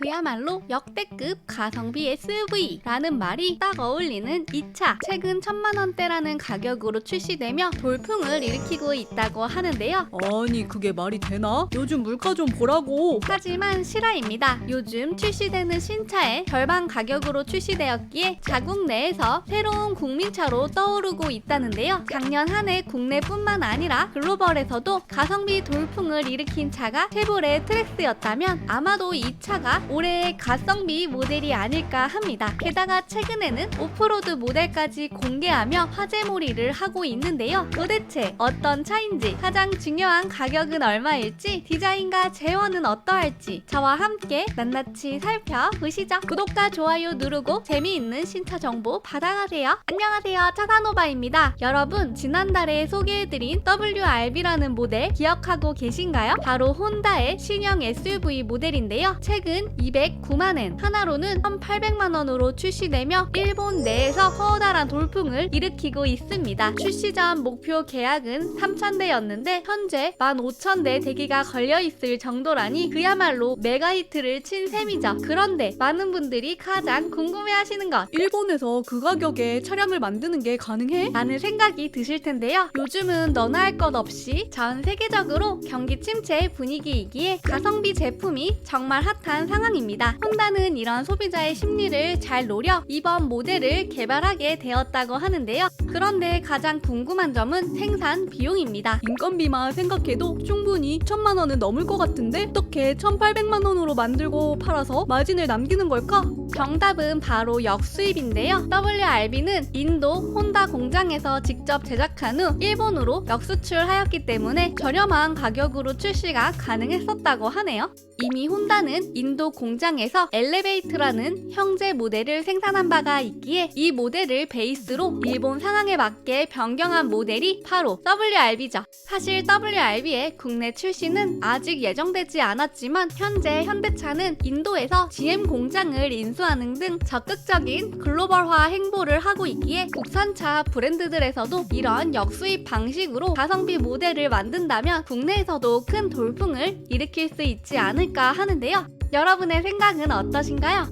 그야말로 역대급 가성비 SUV라는 말이 딱 어울리는 이 차. 최근 천만 원대라는 가격으로 출시되며 돌풍을 일으키고 있다고 하는데요. 아니 그게 말이 되나? 요즘 물가 좀 보라고. 하지만 실화입니다. 요즘 출시되는 신차의 절반 가격으로 출시되었기에 자국 내에서 새로운 국민차로 떠오르고 있다는데요. 작년 한 해 국내뿐만 아니라 글로벌에서도 가성비 돌풍을 일으킨 차가 쉐보레 트랙스였다면 아마도 이 차가 올해의 가성비 모델이 아닐까 합니다. 게다가 최근에는 오프로드 모델까지 공개하며 화제몰이를 하고 있는데요. 도대체 어떤 차인지 가장 중요한 가격은 얼마일지 디자인과 재원은 어떠할지 저와 함께 낱낱이 살펴보시죠. 구독과 좋아요 누르고 재미있는 신차 정보 받아가세요. 안녕하세요. 차산오바입니다. 여러분 지난달에 소개해드린 WRB라는 모델 기억하고 계신가요? 바로 혼다의 신형 SUV 모델인데요. 최근 209만엔 하나로는 1,800만 원으로 출시되며 일본 내에서 커다란 돌풍을 일으키고 있습니다. 출시 전 목표 계약은 3,000대였는데 현재 15,000대 대기가 걸려 있을 정도라니 그야말로 메가히트를 친 셈이죠. 그런데 많은 분들이 가장 궁금해하시는 것 일본에서 그 가격에 차량을 만드는 게 가능해? 라는 생각이 드실 텐데요. 요즘은 너나 할 것 없이 전 세계적으로 경기 침체 분위기이기에 가성비 제품이 정말 핫한 상황 입니다. 혼다는 이런 소비자의 심리를 잘 노려 이번 모델을 개발하게 되었다고 하는데요. 그런데 가장 궁금한 점은 생산 비용입니다. 인건비만 생각해도 충분히 천만 원은 넘을 것 같은데 어떻게 1,800만 원으로 만들고 팔아서 마진을 남기는 걸까? 정답은 바로 역수입인데요. WRB는 인도 혼다 공장에서 직접 제작한 후 일본으로 역수출하였기 때문에 저렴한 가격으로 출시가 가능했었다고 하네요. 이미 혼다는 인도 공장에서 엘리베이트라는 형제 모델을 생산한 바가 있기에 이 모델을 베이스로 일본 상황에 맞게 변경한 모델이 바로 WRB죠. 사실 WRB의 국내 출시는 아직 예정되지 않았지만 현재 현대차는 인도에서 GM 공장을 인수하는 등 적극적인 글로벌화 행보를 하고 있기에 국산차 브랜드들에서도 이런 역수입 방식으로 가성비 모델을 만든다면 국내에서도 큰 돌풍을 일으킬 수 있지 않을까 하는데요. 여러분의 생각은 어떠신가요?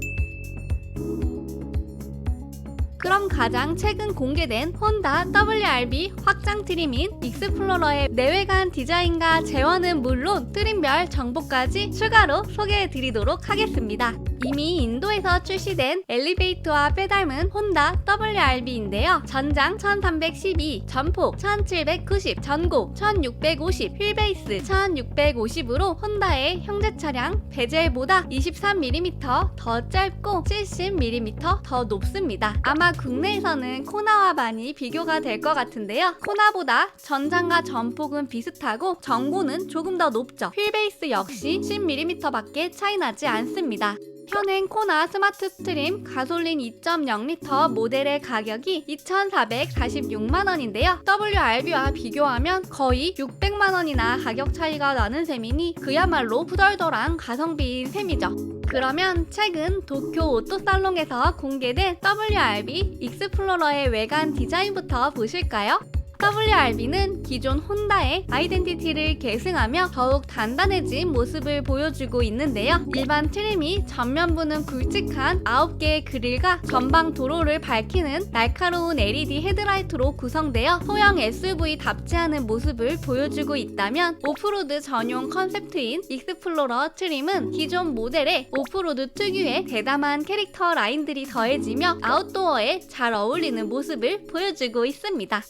그럼 가장 최근 공개된 혼다 WRB 확장 트림인 익스플로러의 내외관 디자인과 재원은 물론 트림별 정보까지 추가로 소개해 드리도록 하겠습니다. 이미 인도에서 출시된 엘리베이터와 빼닮은 혼다 WRB인데요. 전장 1312, 전폭 1790, 전고 1650, 휠베이스 1650으로 혼다의 형제 차량 베젤보다 23mm 더 짧고 70mm 더 높습니다. 아마 국내에서는 코나와 많이 비교가 될 것 같은데요. 코나보다 전장과 전폭은 비슷하고 전고는 조금 더 높죠. 휠베이스 역시 10mm밖에 차이 나지 않습니다. 현행 코나 스마트 스트림 가솔린 2.0L 모델의 가격이 2,446만 원인데요. WRB와 비교하면 거의 600만 원이나 가격 차이가 나는 셈이니 그야말로 후덜덜한 가성비인 셈이죠. 그러면 최근 도쿄 오토 살롱에서 공개된 WRB 익스플로러의 외관 디자인부터 보실까요? WRB는 기존 혼다의 아이덴티티를 계승하며 더욱 단단해진 모습을 보여주고 있는데요. 일반 트림이 전면부는 굵직한 9개의 그릴과 전방 도로를 밝히는 날카로운 LED 헤드라이트로 구성되어 소형 SUV답지 않은 모습을 보여주고 있다면 오프로드 전용 컨셉트인 익스플로러 트림은 기존 모델의 오프로드 특유의 대담한 캐릭터 라인들이 더해지며 아웃도어에 잘 어울리는 모습을 보여주고 있습니다.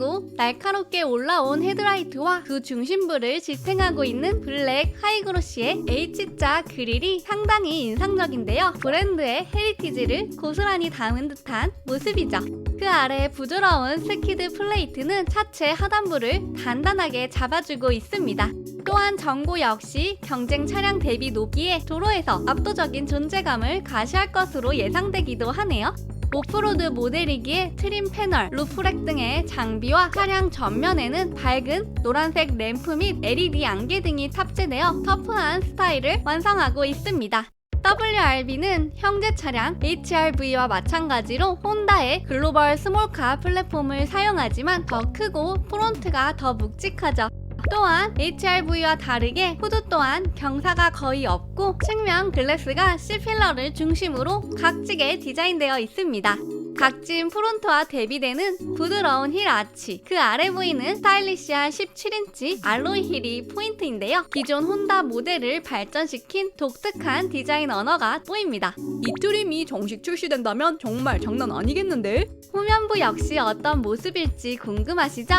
그리고 날카롭게 올라온 헤드라이트와 그 중심부를 지탱하고 있는 블랙 하이그로시의 H자 그릴이 상당히 인상적인데요. 브랜드의 헤리티지를 고스란히 담은 듯한 모습이죠. 그 아래 부드러운 스키드 플레이트는 차체 하단부를 단단하게 잡아주고 있습니다. 또한 전고 역시 경쟁 차량 대비 높기에 도로에서 압도적인 존재감을 가시할 것으로 예상되기도 하네요. 오프로드 모델이기에 트림 패널, 루프렉 등의 장비와 차량 전면에는 밝은 노란색 램프 및 LED 안개 등이 탑재되어 터프한 스타일을 완성하고 있습니다. WRB는 형제 차량 HRV와 마찬가지로 혼다의 글로벌 스몰카 플랫폼을 사용하지만 더 크고 프론트가 더 묵직하죠. 또한 HRV와 다르게 후드 또한 경사가 거의 없고 측면 글래스가 C필러를 중심으로 각지게 디자인되어 있습니다. 각진 프론트와 대비되는 부드러운 힐 아치 그 아래 보이는 스타일리시한 17인치 알로이 힐이 포인트인데요 기존 혼다 모델을 발전시킨 독특한 디자인 언어가 보입니다 이 트림이 정식 출시된다면 정말 장난 아니겠는데? 후면부 역시 어떤 모습일지 궁금하시죠?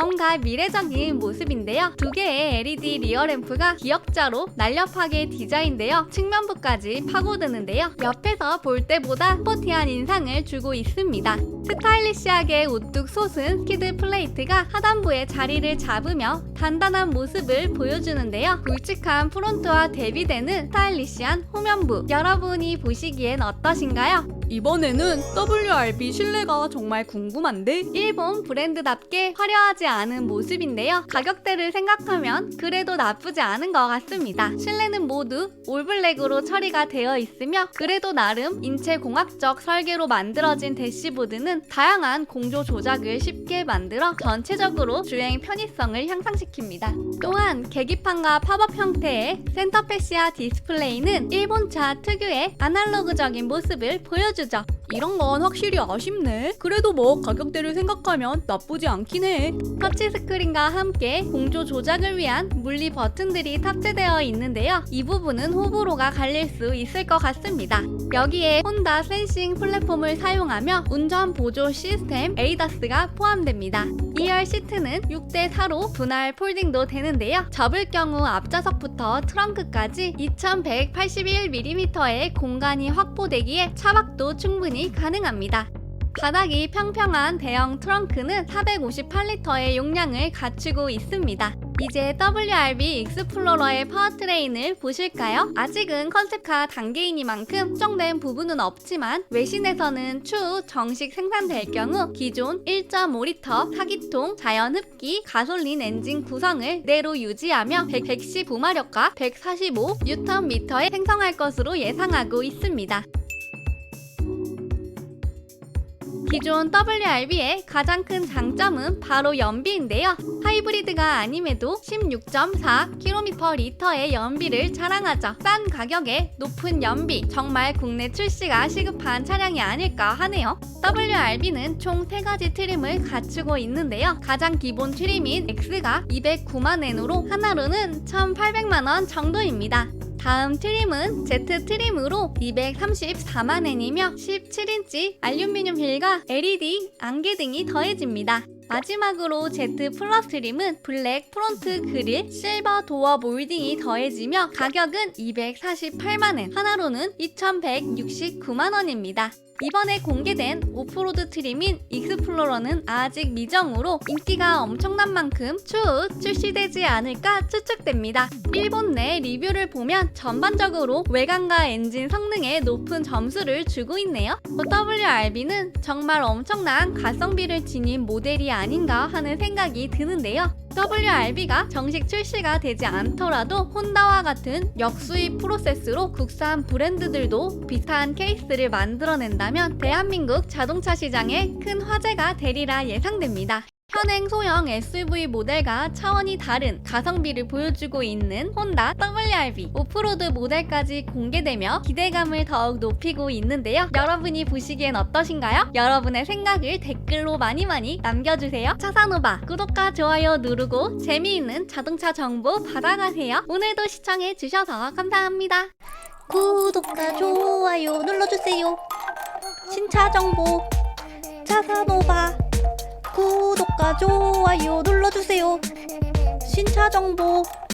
뭔가 미래적인 모습인데요. 두 개의 LED 리어 램프가 기역자로 날렵하게 디자인되어 측면부까지 파고드는데요. 옆에서 볼 때보다 스포티한 인상을 주고 있습니다. 스타일리시하게 우뚝 솟은 스키드 플레이트가 하단부에 자리를 잡으며 단단한 모습을 보여주는데요. 굵직한 프론트와 대비되는 스타일리시한 후면부 여러분이 보시기엔 어떠신가요? 이번에는 WRB 실내가 정말 궁금한데? 일본 브랜드답게 화려하지 않은 모습인데요. 가격대를 생각하면 그래도 나쁘지 않은 것 같습니다. 실내는 모두 올블랙으로 처리가 되어 있으며 그래도 나름 인체공학적 설계로 만들어진 대시보드는 다양한 공조 조작을 쉽게 만들어 전체적으로 주행 편의성을 향상시킵니다. 또한 계기판과 팝업 형태의 센터페시아 디스플레이는 일본차 특유의 아날로그적인 모습을 보여 주죠. 이런 건 확실히 아쉽네. 그래도 뭐 가격대를 생각하면 나쁘지 않긴 해. 터치 스크린과 함께 공조 조작을 위한 물리 버튼들이 탑재되어 있는데요. 이 부분은 호불호가 갈릴 수 있을 것 같습니다. 여기에 혼다 센싱 플랫폼을 사용하며 운전 보조 시스템 에이다스가 포함됩니다. 2열 시트는 6대 4로 분할 폴딩도 되는데요. 접을 경우 앞좌석부터 트렁크까지 2181mm의 공간이 확보되기에 차박도 충분히 가능합니다. 바닥이 평평한 대형 트렁크는 458리터의 용량을 갖추고 있습니다. 이제 WRB 익스플로러의 파워트레인을 보실까요? 아직은 컨셉카 단계이니만큼 특정된 부분은 없지만 외신에서는 추후 정식 생산될 경우 기존 1.5리터 4기통 자연 흡기 가솔린 엔진 구성을 내로 유지하며 115마력과 145Nm에 생성할 것으로 예상하고 있습니다. 기존 WRB의 가장 큰 장점은 바로 연비인데요. 하이브리드가 아님에도 16.4km/리터의 연비를 자랑하죠. 싼 가격에 높은 연비, 정말 국내 출시가 시급한 차량이 아닐까 하네요. WRB는 총 3가지 트림을 갖추고 있는데요. 가장 기본 트림인 X가 209만 엔으로 하나로는 1,800만 원 정도입니다. 다음 트림은 Z 트림으로 234만 엔이며 17인치 알루미늄 휠과 LED 안개 등이 더해집니다. 마지막으로 Z 플러스 트림은 블랙 프론트 그릴, 실버 도어 몰딩이 더해지며 가격은 248만 엔, 하나로는 2,169만 원입니다. 이번에 공개된 오프로드 트림인 익스플로러는 아직 미정으로 인기가 엄청난 만큼 추후 출시되지 않을까 추측됩니다. 일본 내 리뷰를 보면 전반적으로 외관과 엔진 성능에 높은 점수를 주고 있네요. WRB는 정말 엄청난 가성비를 지닌 모델이 아닌가 하는 생각이 드는데요. WRB가 정식 출시가 되지 않더라도 혼다와 같은 역수입 프로세스로 국산 브랜드들도 비슷한 케이스를 만들어낸다면 대한민국 자동차 시장에 큰 화제가 되리라 예상됩니다. 현행 소형 SUV 모델과 차원이 다른 가성비를 보여주고 있는 혼다 WRV 오프로드 모델까지 공개되며 기대감을 더욱 높이고 있는데요. 여러분이 보시기엔 어떠신가요? 여러분의 생각을 댓글로 많이 많이 남겨주세요. 차산오바 구독과 좋아요 누르고 재미있는 자동차 정보 받아가세요. 오늘도 시청해주셔서 감사합니다. 구독과 좋아요 눌러주세요. 신차 정보 차산오바 구독과 좋아요 눌러주세요. 신차 정보